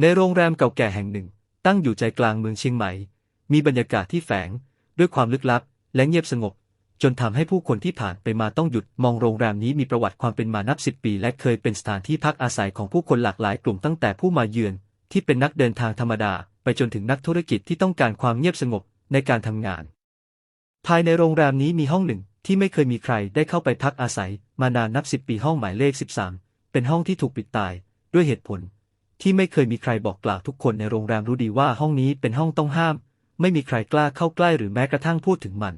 ในโรงแรมเก่าแก่แห่งหนึ่ง ตั้งอยู่ใจกลางเมืองเชียงใหม่ มีบรรยากาศที่แฝง ด้วยความลึกลับ และเงียบสงบ จนทำให้ผู้คนที่ผ่านไปมาต้องหยุดมองโรงแรมนี้มีประวัติความเป็นมานับสิบปี และเคยเป็นสถานที่พักอาศัยของผู้คนหลากหลายกลุ่มตั้งแต่ผู้มาเยือน ที่เป็นนักเดินทางธรรมดา ไปจนถึงนักธุรกิจที่ต้องการความเงียบสงบในการทำงาน ภายในโรงแรมนี้มีห้องหนึ่งที่ไม่เคยมีใครได้เข้าไปพักอาศัย มานานนับสิบปีห้องหมายเลข 13 เป็นห้องที่ถูกปิดตายด้วยเหตุผล ที่ไม่เคยมีใครบอกกล่าวทุกคนในโรงแรมรู้ดีว่าห้องนี้เป็นห้องต้องห้าม ไม่มีใครกล้าเข้าใกล้หรือแม้กระทั่งพูดถึงมัน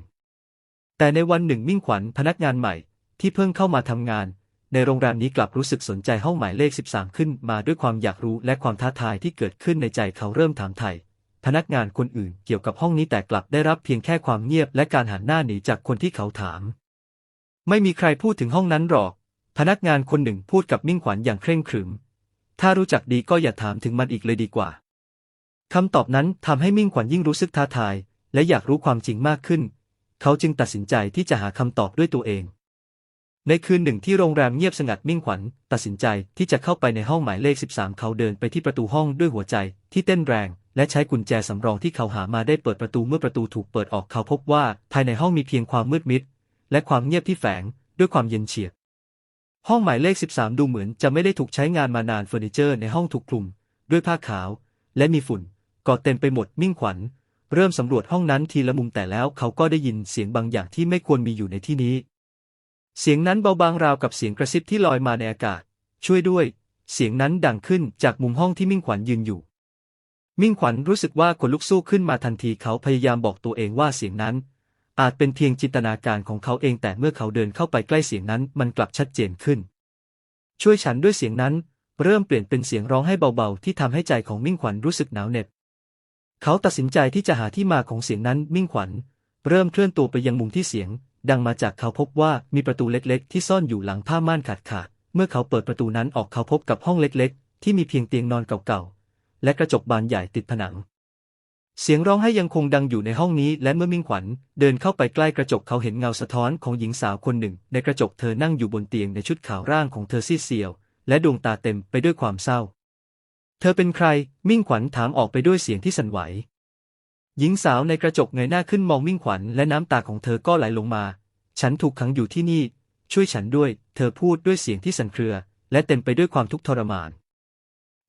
แต่ในวันหนึ่งมิ่งขวัญพนักงานใหม่ ที่เพิ่งเข้ามาทำงาน ในโรงแรมนี้กลับรู้สึกสนใจห้องหมายเลข 13 ขึ้นมาด้วยความอยากรู้และความท้าทายที่เกิดขึ้นในใจเขาเริ่มถามไถ่พนักงานคนอื่นเกี่ยวกับห้องนี้แต่กลับได้รับเพียงแค่ความเงียบและการหันหน้าหนีจากคนที่เขาถาม ไม่มีใครพูดถึงห้องนั้นหรอก พนักงานคนหนึ่งพูดกับมิ่งขวัญอย่างเคร่งขรึม ถ้ารู้จักดีก็อย่าถามถึงมันอีกเลยดีกว่า คำตอบนั้นทำให้มิ่งขวัญยิ่งรู้สึกท้าทาย และอยากรู้ความจริงมากขึ้น เขาจึงตัดสินใจที่จะหาคำตอบด้วยตัวเอง ในคืนหนึ่งที่โรงแรมเงียบสงัดมิ่งขวัญ ตัดสินใจที่จะเข้าไปในห้องหมายเลข 13 เขาเดินไปที่ประตูห้องด้วยหัวใจที่เต้นแรง และใช้กุญแจสำรองที่เขาหามาได้เปิดประตูเมื่อประตูถูกเปิดออกเขาพบว่า ภายในห้องมีเพียงความมืดมิดและความเงียบที่แฝงด้วยความเย็นเฉียบ ห้องหมายเลข 13 ดูเหมือนจะไม่ได้ถูกใช้งานมานานเฟอร์นิเจอร์ในห้องถูกคลุม ด้วยผ้าขาว และมีฝุ่นก่อเต็มไปหมดมิ่งขวัญ เริ่มสำรวจห้องนั้นทีละมุมแต่แล้วเขาก็ได้ยินเสียงบางอย่างที่ไม่ควรมีอยู่ในที่นี้ เสียงนั้นเบาบางราวกับเสียงกระซิบที่ลอยมาในอากาศ ช่วยด้วย เสียงนั้นดังขึ้นจากมุมห้องที่มิ่งขวัญยืนอยู่ มิ่งขวัญรู้สึกว่าขนลุกสู้ขึ้นมาทันทีเขาพยายามบอกตัวเองว่าเสียงนั้น อาจเป็นเพียงจินตนาการของเขาเองแต่เมื่อเขาเดินเข้าไปใกล้เสียงนั้นมันกลับชัดเจนขึ้น ช่วยฉันด้วยเสียงนั้น เริ่มเปลี่ยนเป็นเสียงร้องให้เบาๆ ที่ทำให้ใจของมิ่งขวัญรู้สึกหนาวเหน็บ เขาตัดสินใจที่จะหาที่มาของเสียงนั้นมิ่งขวัญ เริ่มเคลื่อนตัวไปยังมุมที่เสียง ดังมาจากเขาพบว่ามีประตูเล็กๆ ที่ซ่อนอยู่หลังผ้าม่านขาดขาดๆเมื่อเขาเปิดประตูนั้นออกเขาพบกับห้องเล็กๆ ที่มีเพียงเตียงนอนเก่าๆและกระจกบานใหญ่ติดผนัง เสียงร้องไห้ยังคงดังอยู่ในห้องนี้ และเมื่อมิ่งขวัญ เดินเข้าไปใกล้กระจกเขาเห็นเงาสะท้อนของหญิงสาวคนหนึ่ง ในกระจกเธอนั่งอยู่บนเตียงในชุดขาวร่างของเธอซีดเซียว และดวงตาเต็มไปด้วยความเศร้า เธอเป็นใคร มิ่งขวัญถามออกไปด้วยเสียงที่สั่นไหว หญิงสาวในกระจกเงยหน้าขึ้นมองมิ่งขวัญและน้ำตาของเธอก็ไหลลงมา ฉันถูกขังอยู่ที่นี่ ช่วยฉันด้วย เธอพูดด้วยเสียงที่สั่นเครือ และเต็มไปด้วยความทุกข์ทรมาน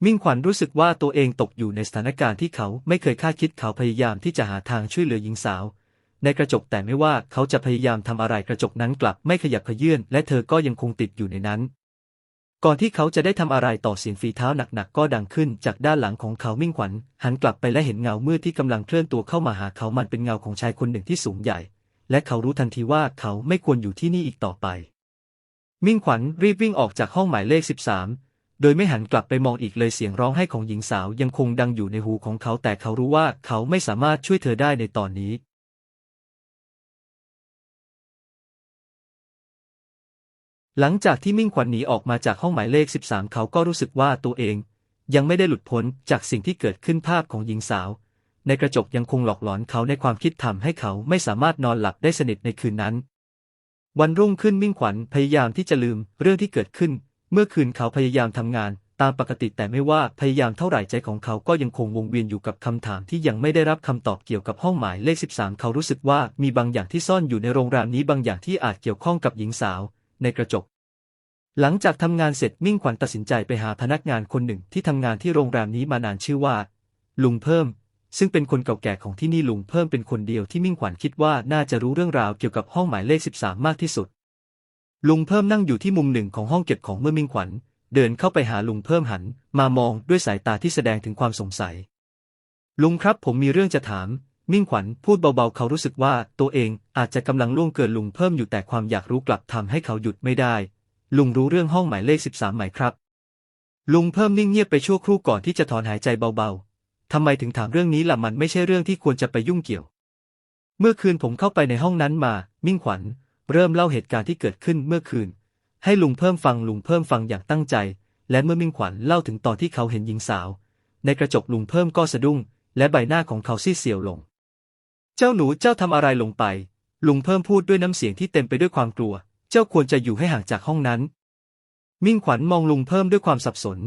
มิ่งขวัญรู้สึกว่าตัวเองตกอยู่ในสถานการณ์ที่เขาไม่เคยคาดคิดเขาพยายามที่จะหาทางช่วยเหลือหญิงสาว ในกระจกแต่ไม่ว่าเขาจะพยายามทำอะไรกระจกนั้นกลับไม่ขยับเขยื่นและเธอก็ยังคงติดอยู่ในนั้น ก่อนที่เขาจะได้ทำอะไรต่อเสียงฝีเท้าหนักๆก็ดังขึ้นจากด้านหลังของเขามิ่งขวัญหันกลับไปและเห็นเงามืดที่กำลังเคลื่อนตัวเข้ามาหาเขามันเป็นเงาของชายคนหนึ่งที่สูงใหญ่ และเขารู้ทันทีว่าเขาไม่ควรอยู่ที่นี่อีกต่อไป มิ่งขวัญรีบวิ่งออกจากห้องหมายเลข 13 ดยไม่หันกลับไปมองอีกเลยเสียงร้องไห้ของหญิงสาวยังคงดังอยู่ในหูของเขาแต่เขารู้ว่าเขาไม่สามารถช่วยเธอได้ในตอนนี้ หลังจากที่มิ่งขวัญหนีออกมาจากห้องหมายเลข 13 เขาก็รู้สึกว่าตัวเอง ยังไม่ได้หลุดพ้นจากสิ่งที่เกิดขึ้นภาพของหญิงสาว ในกระจกยังคงหลอกหลอนเขาในความคิดทำให้เขาไม่สามารถนอนหลับได้สนิทในคืนนั้น วันรุ่งขึ้นมิ่งขวัญพยายามที่จะลืมเรื่องที่เกิดขึ้น เมื่อคืนเขาพยายามทำงานตามปกติแต่ไม่ว่าพยายามเท่าไหร่ใจของเขาก็ยังคงวงเวียนอยู่กับคำถามที่ยังไม่ได้รับคำตอบเกี่ยวกับห้องหมายเลข 13 เขารู้สึกว่ามีบางอย่างที่ซ่อนอยู่ในโรงแรมนี้บางอย่างที่อาจเกี่ยวข้องกับหญิงสาว ในกระจก หลังจากทำงานเสร็จมิ่งขวัญตัดสินใจไปหาพนักงานคนหนึ่งที่ทำงานที่โรงแรมนี้มานานชื่อว่า ลุงเพิ่ม ซึ่งเป็นคนเก่าแก่ของที่นี่ลุงเพิ่มเป็นคนเดียวที่มิ่งขวัญคิดว่าน่าจะรู้เรื่องราวเกี่ยวกับห้องหมายเลข 13 มากที่สุด ลุงเพิ่มนั่งอยู่ที่มุมหนึ่งของห้องเก็บของเมื่อมิ่งขวัญ เดินเข้าไปหาลุงเพิ่มหัน มามองด้วยสายตาที่แสดงถึงความสงสัย ลุงครับผมมีเรื่องจะถาม มิ่งขวัญพูดเบาๆ เขารู้สึกว่าตัวเองอาจจะกำลังล่วงเกินลุงเพิ่มอยู่แต่ความอยากรู้กลับทำให้เขาหยุดไม่ได้ ลุงรู้เรื่องห้องหมายเลข13ไหมครับ ลุงเพิ่มนิ่งเงียบไปชั่วครู่ก่อนที่จะถอนหายใจเบาๆทำไมถึงถามเรื่องนี้ล่ะมันไม่ใช่เรื่องที่ควรจะไปยุ่งเกี่ยว เมื่อคืนผมเข้าไปในห้องนั้นมา มิ่งขวัญ เริ่มเล่าเหตุการณ์ที่เกิดขึ้นเมื่อคืน ให้ลุงเพิ่มฟังลุงเพิ่มฟังอย่างตั้งใจ และเมื่อมิ่งขวัญเล่าถึงตอนที่เขาเห็นหญิงสาว ในกระจกลุงเพิ่มก็สะดุ้ง และใบหน้าของเขาซีดเซียวลง เจ้าหนูเจ้าทำอะไรลงไป ลุงเพิ่มพูดด้วยน้ำเสียงที่เต็มไปด้วยความกลัว เจ้าควรจะอยู่ให้ห่างจากห้องนั้น มิ่งขวัญมองลุงเพิ่มด้วยความสับสน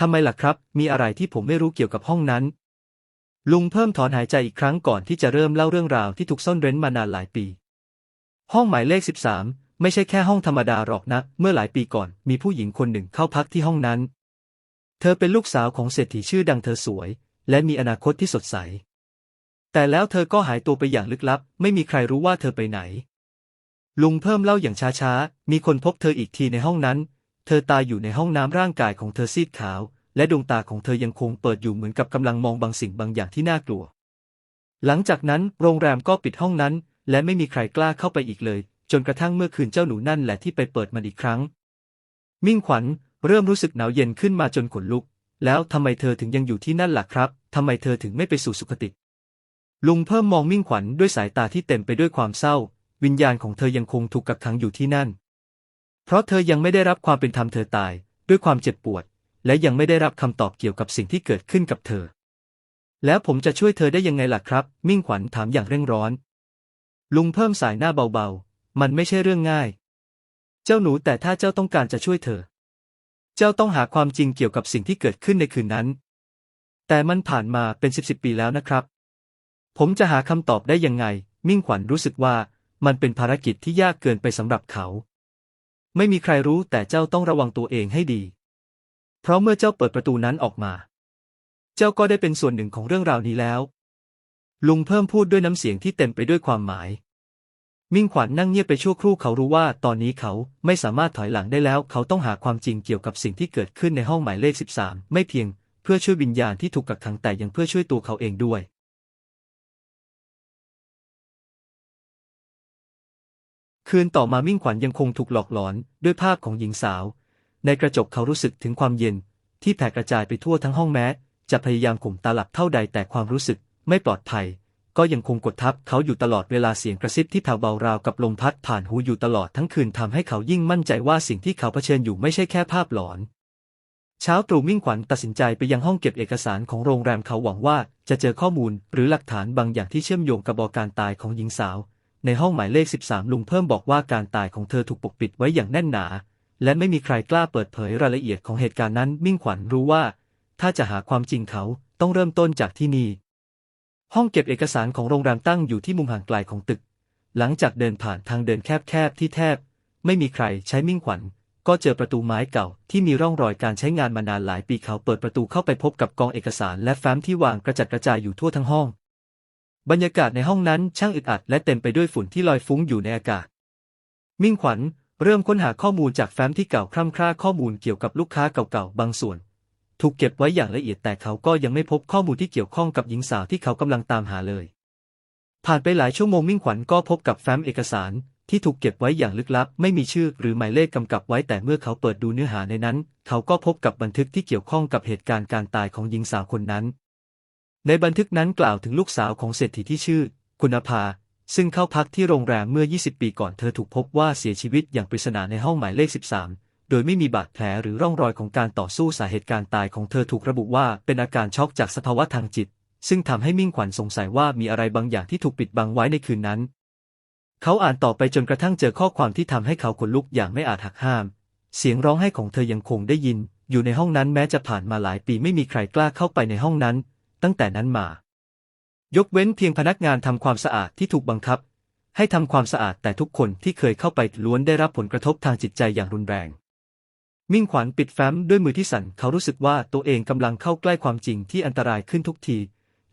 ทำไมล่ะครับ มีอะไรที่ผมไม่รู้เกี่ยวกับห้องนั้น ลุงเพิ่มถอนหายใจอีกครั้งก่อนที่จะเริ่มเล่าเรื่องราวที่ถูกซ่อนเร้นมานานหลายปี ห้องหมายเลข 13 ไม่ใช่แค่ห้องธรรมดาหรอกนะ เมื่อหลายปีก่อน มีผู้หญิงคนหนึ่งเข้าพักที่ห้องนั้น เธอเป็นลูกสาวของเศรษฐีชื่อดังเธอสวย และมีอนาคตที่สดใส แต่แล้วเธอก็หายตัวไปอย่างลึกลับ ไม่มีใครรู้ว่าเธอไปไหน ลุงเพิ่มเล่าอย่างช้าๆ มีคนพบเธออีกทีในห้องนั้น เธอตายอยู่ในห้องน้ำร่างกายของเธอซีดขาว และดวงตาของเธอยังคงเปิดอยู่เหมือนกับกำลังมองบางสิ่งบางอย่างที่น่ากลัว หลังจากนั้นโรงแรมก็ปิดห้องนั้น และไม่มีใครกล้าเข้าไปอีกเลย จนกระทั่งเมื่อคืนเจ้าหนูนั่นแหละที่ไปเปิดมันอีกครั้ง มิ่งขวัญเริ่มรู้สึกหนาวเย็นขึ้นมาจนขนลุก แล้วทำไมเธอถึงยังอยู่ที่นั่นล่ะครับทำไมเธอถึงไม่ไปสู่สุคติ ลุงเพิ่มมองมิ่งขวัญด้วยสายตาที่เต็มไปด้วยความเศร้า วิญญาณของเธอยังคงถูกกักขังอยู่ที่นั่น เพราะเธอยังไม่ได้รับความเป็นธรรมเธอตาย ด้วยความเจ็บปวด และยังไม่ได้รับคำตอบเกี่ยวกับสิ่งที่เกิดขึ้นกับเธอ แล้วผมจะช่วยเธอได้ยังไงล่ะครับ มิ่งขวัญถามอย่างเร่งร้อน ลุงเพิ่มสายหน้าเบาๆ มันไม่ใช่เรื่องง่าย เจ้าหนูแต่ถ้าเจ้าต้องการจะช่วยเธอ เจ้าต้องหาความจริงเกี่ยวกับสิ่งที่เกิดขึ้นในคืนนั้น แต่มันผ่านมาเป็นสิบสิบปีแล้วนะครับ ผมจะหาคำตอบได้ยังไง มิ่งขวัญรู้สึกว่ามันเป็นภารกิจที่ยากเกินไปสำหรับเขา ไม่มีใครรู้แต่เจ้าต้องระวังตัวเองให้ดี เพราะเมื่อเจ้าเปิดประตูนั้นออกมา เจ้าก็ได้เป็นส่วนหนึ่งของเรื่องราวนี้แล้ว ลุงเพิ่มพูดด้วยน้ำเสียงที่เต็มไปด้วยความหมาย มิ่งขวัญนั่งเงียบไปชั่วครู่เขารู้ว่าตอนนี้เขาไม่สามารถถอยหลังได้แล้ว เขาต้องหาความจริงเกี่ยวกับสิ่งที่เกิดขึ้นในห้องหมายเลข 13 ไม่เพียง เพื่อช่วยวิญญาณที่ถูกกักขังแต่ยังเพื่อช่วยตัวเขาเองด้วย คืนต่อมามิ่งขวัญยังคงถูกหลอกหลอนด้วยภาพของหญิงสาว ในกระจกเขารู้สึกถึงความเย็น ที่แผ่กระจายไปทั่วทั้งห้องแม้ จะพยายามข่มตาหลับเท่าใดแต่ความรู้สึก ไม่ปลอดภัย ก็ยังคงกดทับเขาอยู่ตลอดเวลาเสียงกระซิบที่แผ่วเบาราวกับลมพัดผ่านหูอยู่ตลอดทั้งคืนทำให้เขายิ่งมั่นใจว่าสิ่งที่เขาเผชิญอยู่ไม่ใช่แค่ภาพหลอนเช้าตรู่มิ่งขวัญตัดสินใจไปยังห้องเก็บเอกสารของโรงแรมเขาหวังว่าจะเจอข้อมูลหรือหลักฐานบางอย่างที่เชื่อมโยงกับบอกการตายของหญิงสาว ในห้องหมายเลข 13 ลุงเพิ่มบอกว่าการตายของเธอถูกปกปิดไว้อย่างแน่นหนา และไม่มีใครกล้าเปิดเผยรายละเอียดของเหตุการณ์นั้น มิ่งขวัญรู้ว่า ถ้าจะหาความจริงเขาต้องเริ่มต้นจากที่นี่ ห้องเก็บเอกสารของโรงแรมตั้งอยู่ที่มุมห่างไกลของตึก หลังจากเดินผ่านทางเดินแคบๆที่แทบ ไม่มีใครใช้มิ่งขวัญ ก็เจอประตูไม้เก่าที่มีร่องรอยการใช้งานมานานหลายปีเขาเปิดประตูเข้าไปพบกับกองเอกสารและแฟ้มที่วางกระจัดกระจายอยู่ทั่วทั้งห้อง บรรยากาศในห้องนั้นช่างอึดอัดและเต็มไปด้วยฝุ่นที่ลอยฟุ้งอยู่ในอากาศ มิ่งขวัญเริ่มค้นหาข้อมูลจากแฟ้มที่เก่าคร่ำคร่าข้อมูลเกี่ยวกับลูกค้าเก่าๆบางส่วน ถูกเก็บไว้อย่างละเอียดแต่เขาก็ยังไม่พบข้อมูลที่เกี่ยวข้องกับหญิงสาวที่เขากำลังตามหาเลย ผ่านไปหลายชั่วโมงมิ่งขวัญก็พบกับแฟ้มเอกสารที่ถูกเก็บไว้อย่างลึกลับ ไม่มีชื่อหรือหมายเลขกำกับไว้แต่เมื่อเขาเปิดดูเนื้อหาในนั้น เขาก็พบกับบันทึกที่เกี่ยวข้องกับเหตุการณ์การตายของหญิงสาวคนนั้น ในบันทึกนั้นกล่าวถึงลูกสาวของเศรษฐีที่ชื่อ คุณภา ซึ่งเข้าพักที่โรงแรมเมื่อ 20 ปีก่อนเธอถูกพบว่าเสียชีวิตอย่างปริศนาในห้องหมายเลข 13 โดยไม่มีบาดแผลหรือร่องรอยของการต่อสู้สาเหตุการตายของเธอถูกระบุว่าเป็นอาการช็อกจากสภาวะทางจิต ซึ่งทำให้มิ่งขวัญสงสัยว่ามีอะไรบางอย่างที่ถูกปิดบังไว้ในคืนนั้น เขาอ่านต่อไปจนกระทั่งเจอข้อความที่ทำให้เขาขนลุกอย่างไม่อาจหักห้าม เสียงร้องไห้ของเธอยังคงได้ยิน อยู่ในห้องนั้นแม้จะผ่านมาหลายปีไม่มีใครกล้าเข้าไปในห้องนั้น ตั้งแต่นั้นมา ยกเว้นเพียงพนักงานทำความสะอาดที่ถูกบังคับ ให้ทำความสะอาดแต่ทุกคนที่เคยเข้าไปล้วนได้รับผลกระทบทางจิตใจอย่างรุนแรง มิ่งขวัญปิดแฟ้มด้วยมือที่สั่นเขารู้สึกว่าตัวเองกำลังเข้าใกล้ความจริงที่อันตรายขึ้นทุกที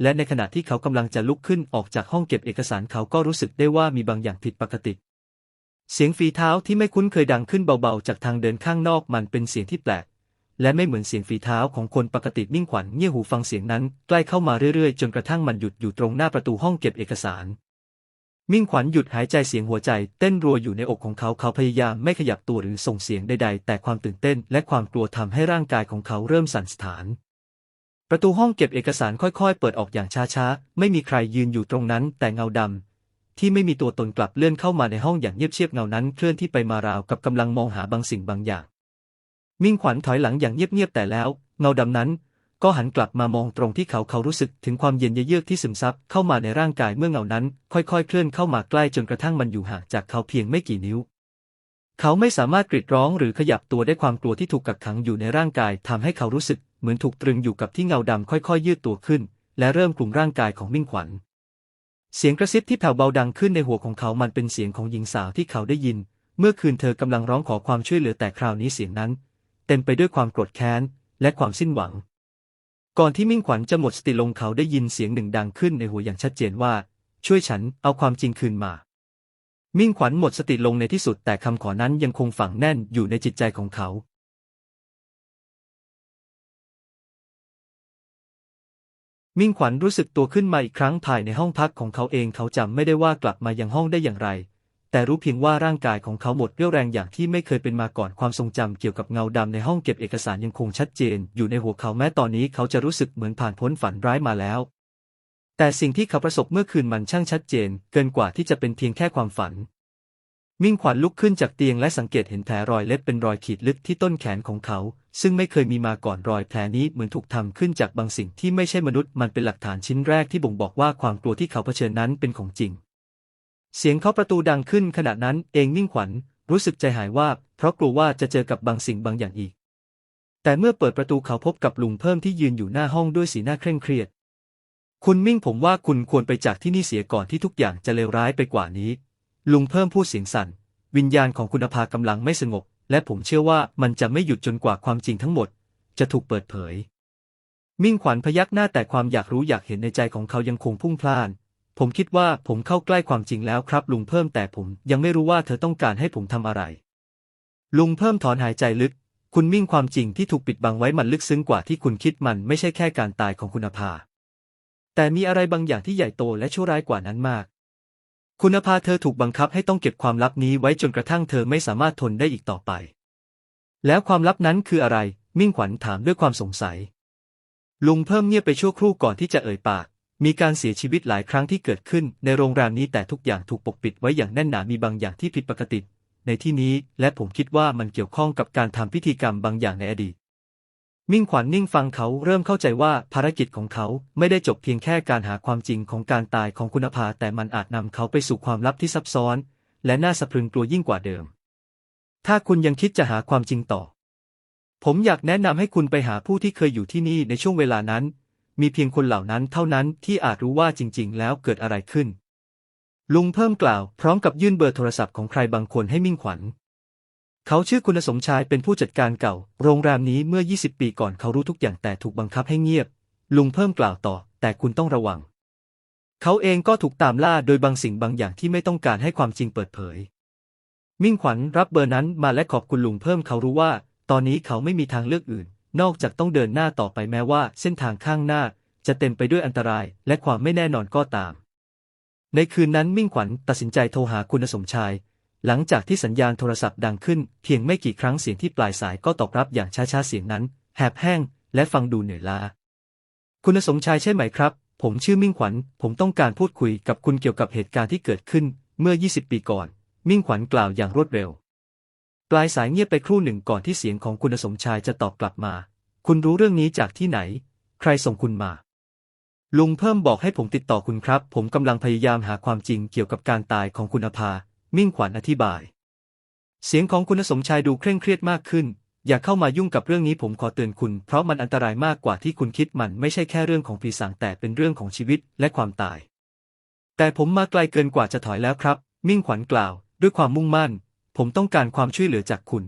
และในขณะที่เขากำลังจะลุกขึ้นออกจากห้องเก็บเอกสารเขาก็รู้สึกได้ว่ามีบางอย่างผิดปกติ เสียงฝีเท้าที่ไม่คุ้นเคยดังขึ้นเบาๆ จากทางเดินข้างนอกมันเป็นเสียงที่แปลก และไม่เหมือนเสียงฝีเท้าของคนปกติมิ่งขวัญเงี่ยหูฟังเสียงนั้นใกล้เข้ามาเรื่อยๆ จนกระทั่งมันหยุดอยู่ตรงหน้าประตูห้องเก็บเอกสาร มิ่งขวัญหยุดหายใจเสียงหัวใจเต้นรัวอยู่ในอกของเขาเขาพยายามไม่ขยับตัวหรือส่งเสียงใดๆ แต่ความตื่นเต้นและความกลัวทำให้ร่างกายของเขาเริ่มสั่นสะท้าน ประตูห้องเก็บเอกสารค่อยๆ เปิดออกอย่างช้าๆ ไม่มีใครยืนอยู่ตรงนั้น แต่เงาดำที่ไม่มีตัวตนกลับเลื่อนเข้ามาในห้องอย่างเงียบเชียบเงานั้นเคลื่อนที่ไปมาราวกับกำลังมองหาบางสิ่งบางอย่าง มิ่งขวัญถอยหลังอย่างเงียบๆแต่แล้ว เงาดำนั้น ก็หันกลับมามองตรงที่เขาเขารู้สึกถึงความเย็นเยือกที่ซึมซับเข้ามาในร่างกายเมื่อเงานั้น ค่อยๆ เคลื่อนเข้ามาใกล้จนกระทั่งมันอยู่ห่างจากเขาเพียงไม่กี่นิ้ว เขาไม่สามารถกรีดร้องหรือขยับตัวได้ความกลัวที่ถูกกักขังอยู่ในร่างกายทำให้เขารู้สึกเหมือนถูกตรึงอยู่กับที่เงาดำค่อยๆ ยืดตัวขึ้น และเริ่มกลุ่มร่างกายของมิ่งขวัญ เสียงกระซิบที่แผ่วเบาดังขึ้นในหัวของเขามันเป็นเสียงของหญิงสาวที่เขาได้ยิน เมื่อคืนเธอกำลังร้องขอความช่วยเหลือแต่คราวนี้เสียงนั้น เต็มไปด้วยความโกรธแค้นและความสิ้นหวัง ก่อนที่มิ่งขวัญจะหมดสติลงเขาได้ยินเสียงหนึ่งดังขึ้นในหัวอย่างชัดเจนว่า ช่วยฉันเอาความจริงคืนมา มิ่งขวัญหมดสติลงในที่สุดแต่คำขอนั้นยังคงฝังแน่นอยู่ในจิตใจของเขา มิ่งขวัญรู้สึกตัวขึ้นมาอีกครั้งภายในห้องพักของเขาเองเขาจำไม่ได้ว่ากลับมายังห้องได้อย่างไร แต่รู้เพียงว่าร่างกายของเขาหมดเรี่ยวแรงอย่างที่ไม่เคยเป็นมาก่อนความทรงจำเกี่ยวกับเงาดำในห้องเก็บเอกสารยังคงชัดเจน อยู่ในหัวเขาแม้ตอนนี้เขาจะรู้สึกเหมือนผ่านพ้นฝันร้ายมาแล้ว แต่สิ่งที่เขาประสบเมื่อคืนมันช่างชัดเจน เกินกว่าที่จะเป็นเพียงแค่ความฝัน มิ่งขวัญลุกขึ้นจากเตียงและสังเกตเห็นแผลรอยเล็บเป็นรอยขีดลึกที่ต้นแขนของเขา ซึ่งไม่เคยมีมาก่อนรอยแผลนี้เหมือนถูกทำขึ้นจากบางสิ่งที่ไม่ใช่มนุษย์มันเป็นหลักฐานชิ้นแรกที่บ่งบอกว่าความกลัวที่เขาเผชิญนั้นเป็นของจริง เสียงเคาะประตูดังขึ้นขณะนั้นเองมิ่งขวัญ รู้สึกใจหายว่าเพราะกลัวว่าจะเจอกับบางสิ่งบางอย่างอีก แต่เมื่อเปิดประตูเขาพบกับลุงเพิ่มที่ยืนอยู่หน้าห้องด้วยสีหน้าเคร่งเครียด คุณมิ่งผมว่าคุณควรไปจากที่นี่เสียก่อนที่ทุกอย่างจะเลวร้ายไปกว่านี้ ลุงเพิ่มพูดเสียงสั่น วิญญาณของคุณภากำลังไม่สงบ และผมเชื่อว่ามันจะไม่หยุดจนกว่าความจริงทั้งหมด จะถูกเปิดเผย มิ่งขวัญพยักหน้าแต่ความอยากรู้อยากเห็นในใจของเขายังคงพุ่งพล่าน ผมคิดว่าผมเข้าใกล้ความจริงแล้วครับ ลุงเพิ่มแต่ผมยังไม่รู้ว่าเธอต้องการให้ผมทำอะไร ลุงเพิ่มถอนหายใจลึก คุณมิ่งความจริงที่ถูกปิดบังไว้มันลึกซึ้งกว่าที่คุณคิดมันไม่ใช่แค่การตายของคุณภา แต่มีอะไรบางอย่างที่ใหญ่โตและชั่วร้ายกว่านั้นมาก คุณภาเธอถูกบังคับให้ต้องเก็บความลับนี้ไว้จนกระทั่งเธอไม่สามารถทนได้อีกต่อไป แล้วความลับนั้นคืออะไร มิ่งขวัญถามด้วยความสงสัย ลุงเพิ่มเงียบไปชั่วครู่ก่อนที่จะเอ่ยปาก มีการเสียชีวิตหลายครั้งที่เกิดขึ้นในโรงแรมนี้แต่ทุกอย่างถูกปกปิดไว้อย่างแน่นหนามีบางอย่างที่ผิดปกติ ในที่นี้และผมคิดว่ามันเกี่ยวข้องกับการทำพิธีกรรมบางอย่างในอดีต มิ่งขวัญนิ่งฟังเขาเริ่มเข้าใจว่าภารกิจของเขาไม่ได้จบเพียงแค่การหาความจริงของการตายของคุณภาแต่มันอาจนำเขาไปสู่ความลับที่ซับซ้อน และน่าสะพรึงกลัวยิ่งกว่าเดิม ถ้าคุณยังคิดจะหาความจริงต่อ ผมอยากแนะนำให้คุณไปหาผู้ที่เคยอยู่ที่นี่ในช่วงเวลานั้น มีเพียงคนเหล่านั้นเท่านั้นที่อาจรู้ว่าจริง ๆ แล้วเกิดอะไรขึ้น ลุงเพิ่มกล่าวพร้อมกับยื่นเบอร์โทรศัพท์ของใครบางคนให้มิ่งขวัญ เขาชื่อคุณสมชายเป็นผู้จัดการเก่า โรงแรมนี้เมื่อ 20 ปีก่อนเขารู้ทุกอย่างแต่ถูกบังคับให้เงียบ ลุงเพิ่มกล่าวต่อ แต่คุณต้องระวัง เขาเองก็ถูกตามล่าโดยบางสิ่งบางอย่างที่ไม่ต้องการให้ความจริงเปิดเผย มิ่งขวัญรับเบอร์นั้นมาและขอบคุณลุงเพิ่มเขารู้ว่า ตอนนี้เขาไม่มีทางเลือกอื่น นอกจากต้องเดินหน้าต่อไปแม้ว่าเส้นทางข้างหน้าจะเต็มไปด้วยอันตรายและความไม่แน่นอนก็ตาม ในคืนนั้นมิ่งขวัญตัดสินใจโทรหาคุณสมชาย หลังจากที่สัญญาณโทรศัพท์ดังขึ้น เพียงไม่กี่ครั้งเสียงที่ปลายสายก็ตอบรับอย่างช้าๆเสียงนั้น แหบแห้ง และฟังดูเหนื่อยล้า คุณสมชายใช่ไหมครับ ผมชื่อมิ่งขวัญ ผมต้องการพูดคุยกับคุณเกี่ยวกับเหตุการณ์ที่เกิดขึ้นเมื่อ 20 ปีก่อน มิ่งขวัญกล่าวอย่างรวดเร็ว ปลายสายเงียบไปครู่หนึ่งก่อนที่เสียงของคุณสมชายจะตอบกลับมา คุณรู้เรื่องนี้จากที่ไหน ใครส่งคุณมา ลุงเพิ่มบอกให้ผมติดต่อคุณครับ ผมกำลังพยายามหาความจริงเกี่ยวกับการตายของคุณอภา มิ่งขวัญอธิบาย เสียงของคุณสมชายดูเคร่งเครียดมากขึ้น อย่าเข้ามายุ่งกับเรื่องนี้ผมขอเตือนคุณ เพราะมันอันตรายมากกว่าที่คุณคิดมันไม่ใช่แค่เรื่องของปีศาจแต่เป็นเรื่องของชีวิตและความตาย แต่ผมมาไกลเกินกว่าจะถอยแล้วครับ มิ่งขวัญกล่าว ด้วยความมุ่งมั่น ผมต้องการความช่วยเหลือจากคุณ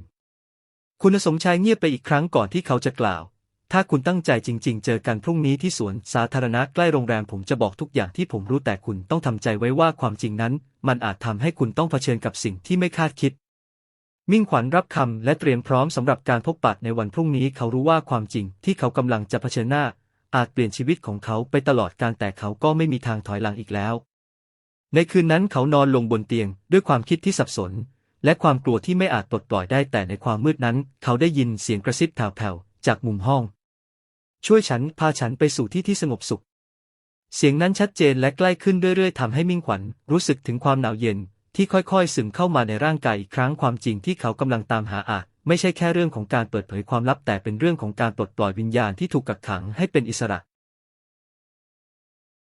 คุณสมชายเงียบไปอีกครั้งก่อนที่เขาจะกล่าว ถ้าคุณตั้งใจจริง ๆ เจอกันพรุ่งนี้ที่สวนสาธารณะใกล้โรงแรมผมจะบอกทุกอย่างที่ผมรู้แต่คุณต้องทำใจไว้ว่าความจริงนั้น มันอาจทำให้คุณต้องเผชิญกับสิ่งที่ไม่คาดคิด มิ่งขวัญรับคำและเตรียมพร้อมสำหรับการพบปะในวันพรุ่งนี้เขารู้ว่าความจริงที่เขากำลังจะเผชิญหน้า อาจเปลี่ยนชีวิตของเขาไปตลอดการแต่เขาก็ไม่มีทางถอยหลังอีกแล้วในคืนนั้นเขานอนลงบนเตียงด้วยความคิดที่สับสน และความกลัวที่ไม่อาจปลดปล่อยได้แต่ในความมืดนั้น เขาได้ยินเสียงกระซิบแผ่วๆจากมุมห้อง ช่วยฉันพาฉันไปสู่ที่ที่สงบสุข เสียงนั้นชัดเจนและใกล้ขึ้นเรื่อยๆทำให้มิ่งขวัญรู้สึกถึงความหนาวเย็นที่ค่อยๆ ซึมเข้ามาในร่างกายอีกครั้งความจริงที่เขากำลังตามหาอาจไม่ใช่แค่เรื่องของการเปิดเผยความลับแต่เป็นเรื่องของการปลดปล่อยวิญญาณที่ถูกกักขังให้เป็นอิสระ